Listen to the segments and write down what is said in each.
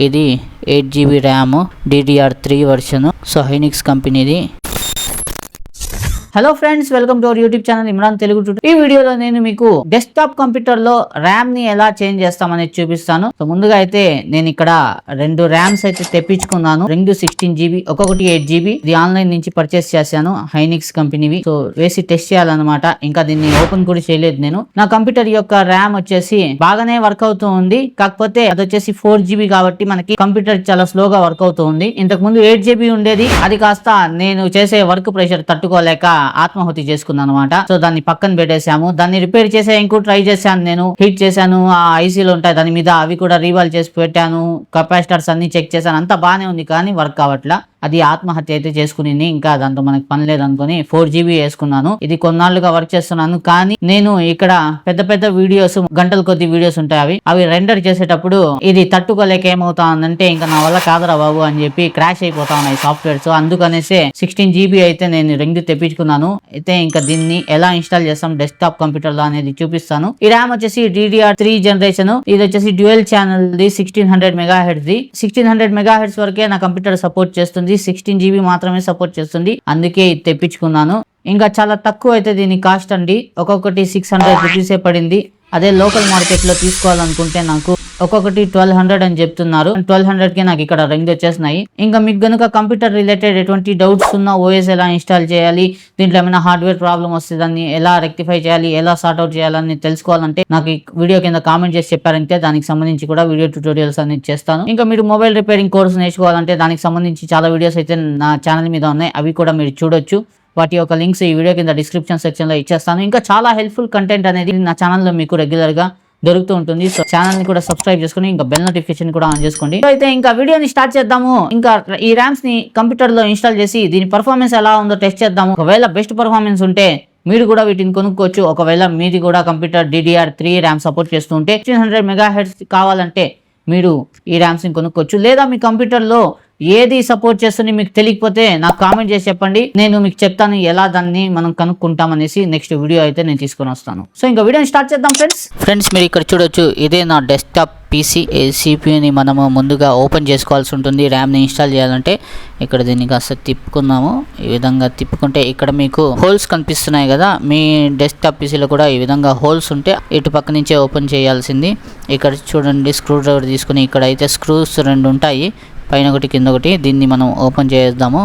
ఇది eight GB RAM DDR three version so Hynix కంపెనీది hello friends welcome to our YouTube channel Imran Telugu two ఈ వీడియోలో నేను మీకు డెస్క్టాప్ కంప్యూటర్లో ర్యామ్ని ఎలా చేంజ్ చేస్తామనేది చూపిస్తాను. సో ముందుగా అయితే నేను ఇక్కడ రెండు ర్యామ్స్ అయితే తెప్పించుకున్నాను. రెండు సిక్స్టీన్ జీబీ ఒక్కొక్కటి ఎయిట్ జీబీ ఇది ఆన్లైన్ నుంచి పర్చేస్ చేశాను హైనిక్స్ కంపెనీవి. సో వేసి టెస్ట్ చేయాలన్నమాట. ఇంకా దీన్ని ఓపెన్ కూడా చేయలేదు నేను. నా కంప్యూటర్ యొక్క ర్యామ్ వచ్చేసి బాగానే వర్క్ అవుతూ ఉంది. కాకపోతే అది వచ్చేసి ఫోర్ జీబీ కాబట్టి మనకి కంప్యూటర్ చాలా స్లోగా వర్క్ అవుతూ ఉంది. ఇంతకు ముందు ఎయిట్ జీబీ ఉండేది. అది కాస్త నేను చేసే వర్క్ ప్రెషర్ తట్టుకోలేక ఆత్మాహుతి చేసుకుంది అనమాట సో దాన్ని పక్కన పెట్టేశాము. దాన్ని రిపేర్ చేసే ఇంకో ట్రై చేశాను నేను. హీట్ చేశాను. ఆ ఐసీలు ఉంటాయి. దాని మీద అవి కూడా రీవాల్ చేసి పెట్టాను. కెపాసిటర్స్ అన్ని చెక్ చేశాను. అంతా బాగానే ఉంది కానీ వర్క్ కావట్లా అది ఆత్మహత్య అయితే చేసుకునింది. ఇంకా దాంతో మనకి పని లేదనుకుని ఫోర్ జీబీ వేసుకున్నాను. ఇది కొన్నాళ్ళుగా వర్క్ చేస్తున్నాను. కానీ నేను ఇక్కడ పెద్ద పెద్ద వీడియోస్ గంటల కొద్ది వీడియోస్ ఉంటాయి అవి. అవి రెండర్ చేసేటప్పుడు ఇది తట్టుకోలేక ఏమవుతానంటే ఇంకా నా వల్ల కాదురా బాబు అని చెప్పి క్రాష్ అయిపోతా ఉన్నాయి సాఫ్ట్వేర్స్ అందుకనేసే సిక్స్టీన్ జీబీ అయితే నేను రెండు తెప్పించుకున్నాను. అయితే ఇంకా దీన్ని ఎలా ఇన్స్టాల్ చేస్తాం? డెస్క్టాప్ కంప్యూటర్లో అనేది చూపిస్తాను. ఈ ర్యామ్ వచ్చేసి డిడిఆర్ త్రీ జనరేషన్ ఇది వచ్చేసి డ్యూయల్ ఛానల్ ది సిక్స్టీన్ హండ్రెడ్ మెగా హెడ్స్ ది. సిక్స్టీన్ హండ్రెడ్ మెగా హెడ్స్ వరకే నా కంప్యూటర్ సపోర్ట్ చేస్తుంది. సిక్స్టీన్ జీబీ మాత్రమే సపోర్ట్ చేస్తుంది. అందుకే ఇది తెప్పించుకున్నాను. ఇంకా చాలా తక్కువ అయితే దీని కాస్ట్ అండి. ఒక్కొక్కటి సిక్స్ హండ్రెడ్ రూపీసే పడింది. అదే లోకల్ మార్కెట్లో తీసుకోవాలనుకుంటే నాకు ఒక్కొక్కటి ట్వెల్వ్ హండ్రెడ్ అని చెప్తున్నారు. ట్వెల్వ్ హండ్రెడ్కి నాకు ఇక్కడ రెండు వచ్చేసినాయి. ఇంకా మీకు గనుక కంప్యూటర్ రిలేటెడ్ ఎటువంటి డౌట్స్ ఉన్న ఓఎస్ ఎలా ఇన్స్టాల్ చేయాలి దీంట్లో ఏమైనా హార్డ్వేర్ ప్రాబ్లమ్ వస్తే దాన్ని ఎలా రెక్టిఫై చేయాలి ఎలా సార్ట్ అవుట్ చేయాలని తెలుసుకోవాలంటే నాకు వీడియో కింద కామెంట్ చేసి చెప్పారంటే దానికి సంబంధించి కూడా వీడియో ట్యూటోరియల్స్ అనేది చేస్తాను. ఇంకా మీరు మొబైల్ రిపేరింగ్ కోర్స్ నేర్చుకోవాలంటే దానికి సంబంధించి చాలా వీడియోస్ అయితే నా ఛానల్ మీద ఉన్నాయి. అవి కూడా మీరు చూడొచ్చు. వాటి యొక్క లింక్స్ ఈ వీడియో కింద డిస్క్రిప్షన్ సెక్షన్లో ఇచ్చేస్తాను. ఇంకా చాలా హెల్ప్ఫుల్ కంటెంట్ అనేది నా ఛానల్లో మీకు రెగ్యులర్గా దొరుకుతూ ఉంటుంది. సో ఛానల్ని కూడా సబ్స్క్రైబ్ చేసుకుని ఇంకా బెల్ నోటిఫికేషన్ కూడా ఆన్ చేసుకోండి. అయితే ఇంకా వీడియోని స్టార్ట్ చేద్దాము. ఇంకా ఈ ర్యామ్స్ని కంప్యూటర్లో ఇన్స్టాల్ చేసి దీని పర్ఫార్మెన్స్ ఎలా ఉందో టెస్ట్ చేద్దాము. ఒకవేళ బెస్ట్ పర్ఫార్మెన్స్ ఉంటే మీరు కూడా వీటిని కొనుక్కోవచ్చు. ఒకవేళ మీది కూడా computer DDR three RAM support చేస్తుంటే సిక్స్టీన్ హండ్రెడ్ మెగా హెడ్స్ కావాలంటే మీరు ఈ ర్యామ్స్ని కొనుక్కోవచ్చు. లేదా మీ కంప్యూటర్లో ఏది సపోర్ట్ చేస్తుంది మీకు తెలియకపోతే నాకు కామెంట్ చేసి చెప్పండి. నేను మీకు చెప్తాను ఎలా దాన్ని మనం కనుక్కుంటాం అనేసి నెక్స్ట్ వీడియో అయితే నేను తీసుకొని వస్తాను. సో ఇంకా వీడియోని స్టార్ట్ చేద్దాం ఫ్రెండ్స్ ఫ్రెండ్స్ మీరు ఇక్కడ చూడొచ్చు ఇదే నా డెస్క్టాప్ పీసీ సిపియూని మనము ముందుగా ఓపెన్ చేసుకోవాల్సి ఉంటుంది. ర్యామ్ని ఇన్స్టాల్ చేయాలంటే ఇక్కడ దీన్ని కాస్త తిప్పుకున్నాము ఈ విధంగా తిప్పుకుంటే ఇక్కడ మీకు హోల్స్ కనిపిస్తున్నాయి కదా. మీ డెస్క్టాప్ పీసీలో కూడా ఈ విధంగా హోల్స్ ఉంటే ఇటు పక్క నుంచే ఓపెన్ చేయాల్సింది. ఇక్కడ చూడండి స్క్రూ డ్రైవర్ తీసుకుని ఇక్కడ అయితే స్క్రూస్ రెండు ఉంటాయి. పైన ఒకటి కింద ఒకటి దీన్ని మనం ఓపెన్ చేద్దాము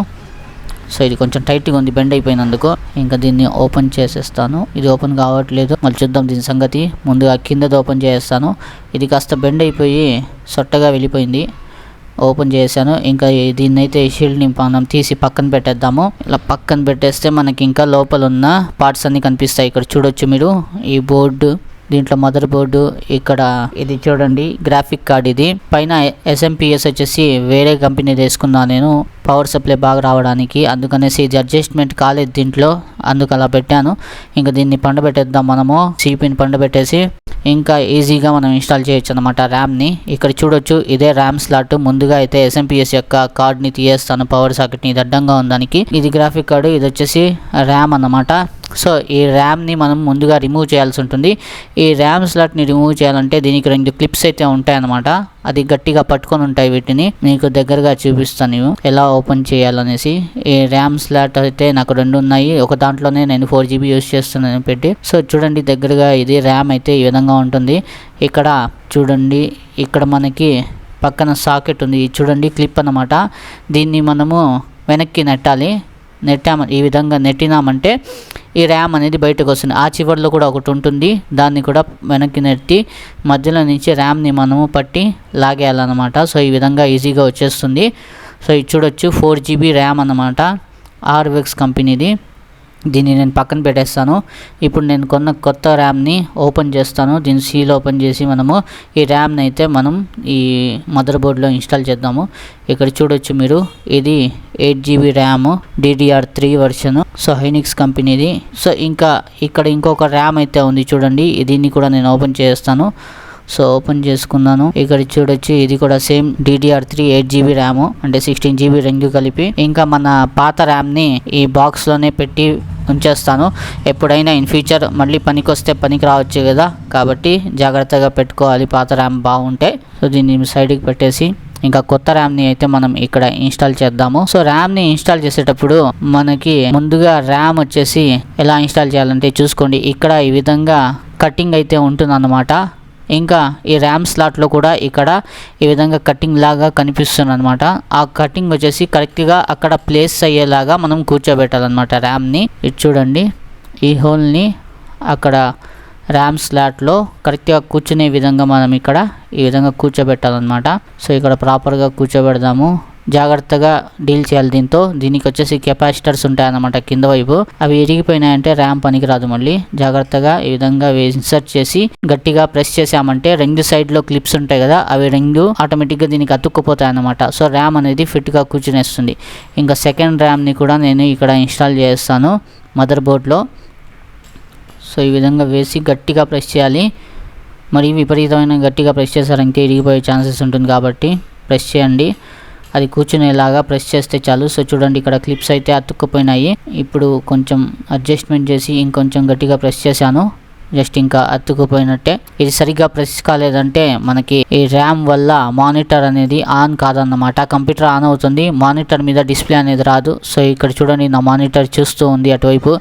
సో ఇది కొంచెం టైట్గా ఉంది బెండ్ అయిపోయినందుకు. ఇంకా దీన్ని ఓపెన్ చేసేస్తాను. ఇది ఓపెన్ కావట్లేదు. మళ్ళీ చూద్దాం దీని సంగతి. ముందుగా కిందది ఓపెన్ చేస్తాను ఇది కాస్త బెండ్ అయిపోయి సొట్టగా వెళ్ళిపోయింది. ఓపెన్ చేశాను. ఇంకా దీన్ని అయితే షీల్డ్ని మనం తీసి పక్కన పెట్టేద్దాము. ఇలా పక్కన పెట్టేస్తే మనకి ఇంకా లోపల ఉన్న పార్ట్స్ అన్ని కనిపిస్తాయి. ఇక్కడ చూడొచ్చు మీరు. ఈ బోర్డు దీంట్లో మదర్ బోర్డు ఇక్కడ ఇది చూడండి గ్రాఫిక్ కార్డ్ ఇది. పైన ఎస్ఎంపిఎస్ వచ్చేసి వేరే కంపెనీ తీసుకున్నాను నేను పవర్ సప్లై బాగా రావడానికి. అందుకనేసి ఇది అడ్జస్ట్మెంట్ కాలేదు దీంట్లో అందుకు అలా పెట్టాను. ఇంకా దీన్ని పండబెట్టేద్దాం మనము సిపిని పండబెట్టేసి. ఇంకా ఈజీగా మనం ఇన్స్టాల్ చేయొచ్చు అనమాట ర్యామ్ని ఇక్కడ చూడొచ్చు ఇదే ర్యామ్ స్లాట్ ముందుగా అయితే ఎస్ఎంపిఎస్ యొక్క కార్డ్ని తీయేస్తాను పవర్ సాకెట్ని ఇది అడ్డంగా ఉందానికి ఇది గ్రాఫిక్ కార్డు ఇది వచ్చేసి ర్యామ్ అన్నమాట. సో ఈ ర్యామ్ని మనం ముందుగా రిమూవ్ చేయాల్సి ఉంటుంది. ఈ ర్యామ్ స్లాట్ని రిమూవ్ చేయాలంటే దీనికి రెండు క్లిప్స్ అయితే ఉంటాయన్నమాట. అది గట్టిగా పట్టుకొని ఉంటాయి వీటిని. మీకు దగ్గరగా చూపిస్తాను ఎలా ఓపెన్ చేయాలనేసి. ఈ ర్యామ్ స్లాట్ అయితే నాకు రెండు ఉన్నాయి. ఒక దాంట్లోనే నేను ఫోర్ జీబీ యూస్ చేస్తున్నాను పెట్టి. సో చూడండి దగ్గరగా ఇది ర్యామ్ అయితే ఈ విధంగా ఉంటుంది. ఇక్కడ చూడండి. ఇక్కడ మనకి పక్కన సాకెట్ ఉంది. ఇది చూడండి క్లిప్ అన్నమాట. దీన్ని మనము వెనక్కి నెట్టాలి. నెట్టామ ఈ విధంగా నెట్టినామంటే ఈ ర్యామ్ అనేది బయటకు వస్తుంది ఆ చివర్లో కూడా ఒకటి ఉంటుంది. దాన్ని కూడా వెనక్కి నెట్టి మధ్యలో నుంచి ర్యామ్ని మనము పట్టి లాగేయాలన్నమాట. సో ఈ విధంగా ఈజీగా వచ్చేస్తుంది. సో ఇది చూడొచ్చు. ఫోర్ జీబీ ర్యామ్ అన్నమాట. ఆర్వెక్స్ కంపెనీది. దీన్ని నేను పక్కన పెట్టేస్తాను. ఇప్పుడు నేను కొన్న కొత్త ర్యామ్ని ఓపెన్ చేస్తాను. దీన్ని సీల్ ఓపెన్ చేసి మనము ఈ ర్యామ్ని అయితే మనం ఈ మదర్ బోర్డ్లో ఇన్స్టాల్ చేద్దాము. ఇక్కడ చూడొచ్చు మీరు ఇది eight GB RAM DDR three version so Hynix కంపెనీది. సో ఇంకా ఇక్కడ ఇంకొక ర్యామ్ అయితే ఉంది చూడండి దీన్ని కూడా నేను ఓపెన్ చేస్తాను. సో ఓపెన్ చేసుకున్నాను. ఇక్కడ చూడొచ్చు ఇది కూడా same DDR three eight GB RAM అంటే సిక్స్టీన్ జీబీ రెండు కలిపి. ఇంకా మన పాత ర్యామ్ని ఈ బాక్స్లోనే పెట్టి ఉంచేస్తాను ఎప్పుడైనా ఇన్ ఫ్యూచర్ మళ్ళీ పనికి వస్తే పనికి రావచ్చు కదా. కాబట్టి జాగ్రత్తగా పెట్టుకోవాలి. పాత ర్యామ్ బాగుంటే. సో దీన్ని సైడ్కి పెట్టేసి ఇంకా కొత్త ర్యామ్ని అయితే మనం ఇక్కడ ఇన్స్టాల్ చేద్దాము. సో ర్యామ్ని ఇన్స్టాల్ చేసేటప్పుడు మనకి ముందుగా ర్యామ్ వచ్చేసి ఎలా ఇన్స్టాల్ చేయాలంటే చూసుకోండి. ఇక్కడ ఈ విధంగా కటింగ్ అయితే ఉంటుందన్నమాట. ఇంకా ఈ ర్యామ్ స్లాట్లో కూడా ఇక్కడ ఈ విధంగా కటింగ్ లాగా కనిపిస్తుంది అనమాట ఆ కటింగ్ వచ్చేసి కరెక్ట్గా అక్కడ ప్లేస్ అయ్యేలాగా మనం కూర్చోబెట్టాలన్నమాట ర్యామ్ని. ఇది చూడండి. ఈ హోల్ని అక్కడ ర్యామ్ స్లాట్లో కరెక్ట్గా కూర్చునే విధంగా మనం ఇక్కడ ఈ విధంగా కూర్చోబెట్టాలన్నమాట. సో ఇక్కడ ప్రాపర్గా కూర్చోబెడదాము. జాగ్రత్తగా డీల్ చేయాలి దీంతో. దీనికి వచ్చేసి కెపాసిటర్స్ ఉంటాయన్నమాట కింద వైపు. అవి ఇరిగిపోయినాయంటే ర్యామ్ పనికిరాదు మళ్ళీ. జాగ్రత్తగా ఈ విధంగా ఇన్సర్ట్ చేసి గట్టిగా ప్రెస్ చేసామంటే రెండు సైడ్లో క్లిప్స్ ఉంటాయి కదా అవి రెండు ఆటోమేటిక్గా దీనికి అతుక్కుపోతాయి అన్నమాట సో ర్యామ్ అనేది ఫిట్గా కూర్చునేస్తుంది. ఇంకా సెకండ్ ర్యామ్ని కూడా నేను ఇక్కడ ఇన్స్టాల్ చేస్తాను మదర్ బోర్డ్లో. సో ఈ విధంగా వేసి గట్టిగా ప్రెస్ చేయాలి. మరి విపరీతమైన గట్టిగా ప్రెస్ చేశారంటే ఇరిగిపోయే ఛాన్సెస్ ఉంటుంది కాబట్టి ప్రెస్ చేయండి. అది కూర్చునేలాగా ప్రెస్ చేస్తే చాలు. సో చూడండి ఇక్కడ క్లిప్స్ అయితే అతుక్కుపోయినాయి. ఇప్పుడు కొంచెం అడ్జస్ట్మెంట్ చేసి ఇంకొంచెం గట్టిగా ప్రెస్ చేశాను. జస్ట్ ఇంకా అతుక్కుపోయినట్టే. ఇది సరిగ్గా ప్రెస్ కాలేదంటే మనకి ఈ ర్యామ్ వల్ల మానిటర్ అనేది ఆన్ కాదన్నమాట. కంప్యూటర్ ఆన్ అవుతుంది. మానిటర్ మీద డిస్ప్లే అనేది రాదు. సో ఇక్కడ చూడండి నా మానిటర్ చూస్తూ ఉంది అటువైపు.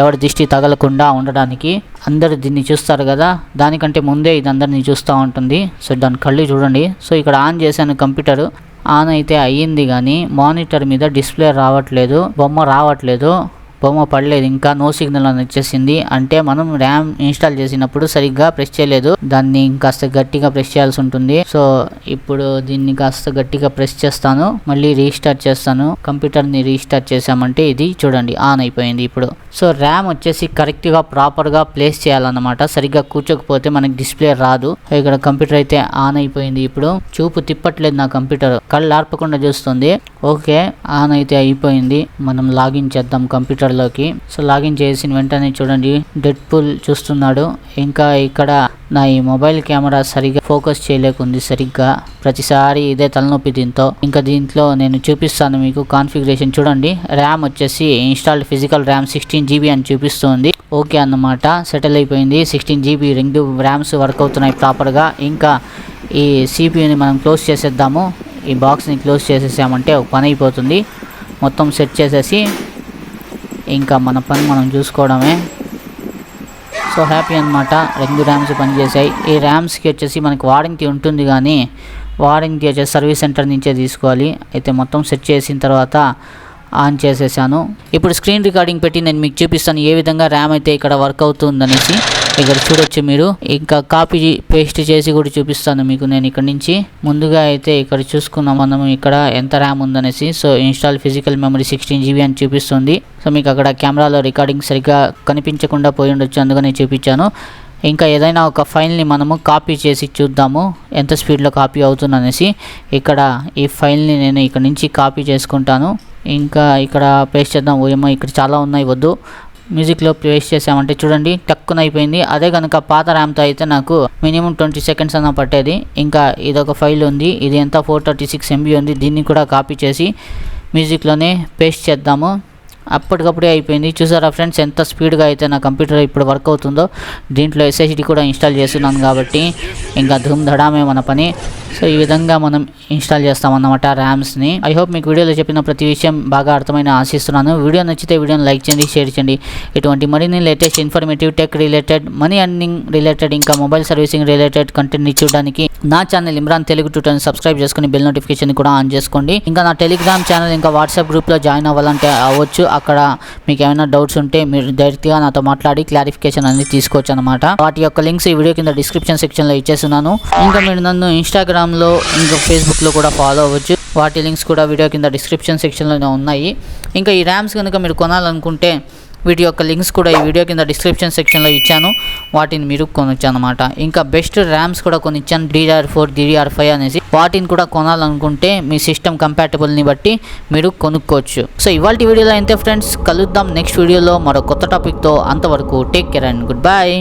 ఎవరి దిష్టి తగలకుండా ఉండడానికి. అందరు దీన్ని చూస్తారు కదా. దానికంటే ముందే ఇది అందరినీ చూస్తూ ఉంటుంది. సో దాని కళ్ళు చూడండి. సో ఇక్కడ ఆన్ చేశాను కంప్యూటర్ ఆన్ అయితే అయ్యింది కానీ మానిటర్ మీద డిస్ప్లే రావట్లేదు బొమ్మ రావట్లేదు బొమ్మ పడలేదు ఇంకా నో సిగ్నల్ అని వచ్చేసింది. అంటే మనం ర్యామ్ ఇన్స్టాల్ చేసినప్పుడు సరిగ్గా ప్రెస్ చేయలేదు. దాన్ని కాస్త గట్టిగా ప్రెస్ చేయాల్సి ఉంటుంది. సో ఇప్పుడు దీన్ని కాస్త గట్టిగా ప్రెస్ చేస్తాను. మళ్ళీ రీస్టార్ట్ చేస్తాను. కంప్యూటర్ని రీస్టార్ట్ చేసామంటే ఇది చూడండి ఆన్ అయిపోయింది ఇప్పుడు. సో ర్యామ్ వచ్చేసి కరెక్ట్గా ప్రాపర్గా ప్లేస్ చేయాలన్నమాట. సరిగ్గా కూర్చోకపోతే మనకి డిస్ప్లే రాదు. ఇక్కడ కంప్యూటర్ అయితే ఆన్ అయిపోయింది ఇప్పుడు. చూపు తిప్పట్లేదు నా కంప్యూటర్. కళ్ళు ఆర్పకుండా చూస్తుంది. ఓకే ఆన్ అయితే అయిపోయింది. మనం లాగిన్ చేద్దాం కంప్యూటర్లోకి. సో లాగిన్ చేసిన వెంటనే చూడండి డెడ్ పుల్ చూస్తున్నాడు. ఇంకా ఇక్కడ నా ఈ మొబైల్ కెమెరా సరిగ్గా ఫోకస్ చేయలేకుంది సరిగ్గా. ప్రతిసారి ఇదే తలనొప్పి దీంతో. ఇంకా దీంట్లో నేను చూపిస్తాను మీకు కాన్ఫిగరేషన్. చూడండి ర్యామ్ వచ్చేసి installed physical RAM sixteen GB అని చూపిస్తుంది. ఓకే అన్నమాట సెటిల్ అయిపోయింది. సిక్స్టీన్ జీబీ రెండు ర్యామ్స్ వర్క్ అవుతున్నాయి ప్రాపర్గా. ఇంకా ఈ సిపియూని మనం క్లోజ్ చేసేద్దాము. ఈ బాక్స్ని క్లోజ్ చేసేసామంటే ఒక పని అయిపోతుంది. మొత్తం సెట్ చేసేసి ఇంకా మన పని మనం చూసుకోవడమే. సో హ్యాపీ అనమాట రెండు ర్యామ్స్ పనిచేసాయి ఈ ర్యామ్స్కి వచ్చేసి మనకి వారంటీ ఉంటుంది కానీ వారంటీ వచ్చేసి సర్వీస్ సెంటర్ నుంచే తీసుకోవాలి. అయితే మొత్తం సెట్ చేసిన తర్వాత ఆన్ చేసేసాను. ఇప్పుడు స్క్రీన్ రికార్డింగ్ పెట్టి నేను మీకు చూపిస్తాను ఏ విధంగా ర్యామ్ అయితే ఇక్కడ వర్క్ అవుతుందనేసి. ఇక్కడ చూడొచ్చు మీరు. ఇంకా కాపీ పేస్ట్ చేసి కూడా చూపిస్తాను మీకు నేను ఇక్కడ నుంచి. ముందుగా అయితే ఇక్కడ చూసుకున్నాం మనం ఇక్కడ ఎంత ర్యామ్ ఉందనేసి. So install physical memory sixteen GB అని చూపిస్తుంది. సో మీకు అక్కడ కెమెరాలో రికార్డింగ్ సరిగ్గా కనిపించకుండా పోయి ఉండొచ్చు అందుకని చూపించాను. ఇంకా ఏదైనా ఒక ఫైల్ని మనము కాపీ చేసి చూద్దాము. ఎంత స్పీడ్లో కాపీ అవుతుందనేసి. ఇక్కడ ఈ ఫైల్ని నేను ఇక్కడ నుంచి కాపీ చేసుకుంటాను. ఇంకా ఇక్కడ పేస్ట్ చేద్దాం. ఓఎమ్మో ఇక్కడ చాలా ఉన్నాయి వద్దు. మ్యూజిక్లో పేస్ట్ చేసామంటే చూడండి టక్కున అయిపోయింది. అదే కనుక పాత ర్యామ్తో అయితే నాకు మినిమం ట్వంటీ సెకండ్స్ అన్న పట్టేది. ఇంకా ఇదొక ఫైల్ ఉంది. ఇది ఎంత? ఫోర్ థర్టీ సిక్స్ ఎంబీ ఉంది. దీన్ని కూడా కాపీ చేసి మ్యూజిక్లోనే పేస్ట్ చేద్దాము. అప్పటికప్పుడే అయిపోయింది. చూసారా ఫ్రెండ్స్ ఎంత స్పీడ్గా అయితే నా కంప్యూటర్ ఇప్పుడు వర్క్ అవుతుందో. దీంట్లో ఎస్ఎస్డి కూడా ఇన్స్టాల్ చేస్తున్నాను కాబట్టి ఇంకా ధూమ్ ధడామే మన పని. సో ఈ విధంగా మనం ఇన్స్టాల్ చేస్తామన్నమాట ర్యామ్స్ని. ఐ హోప్ మీకు వీడియోలో చెప్పిన ప్రతి విషయం బాగా అర్థమైన ఆశిస్తున్నాను. వీడియో నచ్చితే వీడియోని లైక్ చేయండి షేర్ చేయండి. ఇటువంటి మరిన్ని latest informative tech related money earning related ఇంకా మొబైల్ సర్వీసింగ్ రిలేటెడ్ కంటెంట్ని చూడడానికి నా ఛానల్ ఇమ్రాన్ తెలుగు ట్యూటర్ని సబ్స్క్రైబ్ చేసుకుని బెల్ నోటిఫికేషన్ కూడా ఆన్ చేసుకోండి. ఇంకా నా టెలిగ్రామ్ ఛానల్ ఇంకా వాట్సాప్ గ్రూప్లో జాయిన్ అవ్వాలంటే అవ్వచ్చు. అక్కడ మీకు ఏమైనా డౌట్స్ ఉంటే మీరు డైరెక్ట్గా నాతో మాట్లాడి క్లారిఫికేషన్ అనేది తీసుకోవచ్చు అనమాట వాటి యొక్క లింక్స్ ఈ వీడియో కింద డిస్క్రిప్షన్ సెక్షన్లో ఇచ్చేస్తున్నాను. ఇంకా మీరు నన్ను ఇన్స్టాగ్రామ్లో ఇంకా ఫేస్బుక్లో కూడా ఫాలో అవ్వచ్చు. వాటి లింక్స్ కూడా వీడియో కింద డిస్క్రిప్షన్ సెక్షన్లోనే ఉన్నాయి. ఇంకా ఈ ర్యామ్స్ కనుక మీరు కొనాలనుకుంటే వీటి యొక్క లింక్స్ కూడా ఈ వీడియో కింద డిస్క్రిప్షన్ సెక్షన్లో ఇచ్చాను. వాటిని మీరు కొనొచ్చు అనమాట ఇంకా బెస్ట్ ర్యామ్స్ కూడా కొన్ని ఇచ్చాను డిఆర్ ఫోర్ డిఆర్ ఫైవ్ అనేసి. వాటిని కూడా కొనాలనుకుంటే మీ సిస్టమ్ కంపాటబుల్ని బట్టి మీరు కొనుక్కోవచ్చు. సో ఇవాళ వీడియోలో అయితే ఫ్రెండ్స్ కలుద్దాం. నెక్స్ట్ వీడియోలో మరో కొత్త టాపిక్తో అంతవరకు take care and good bye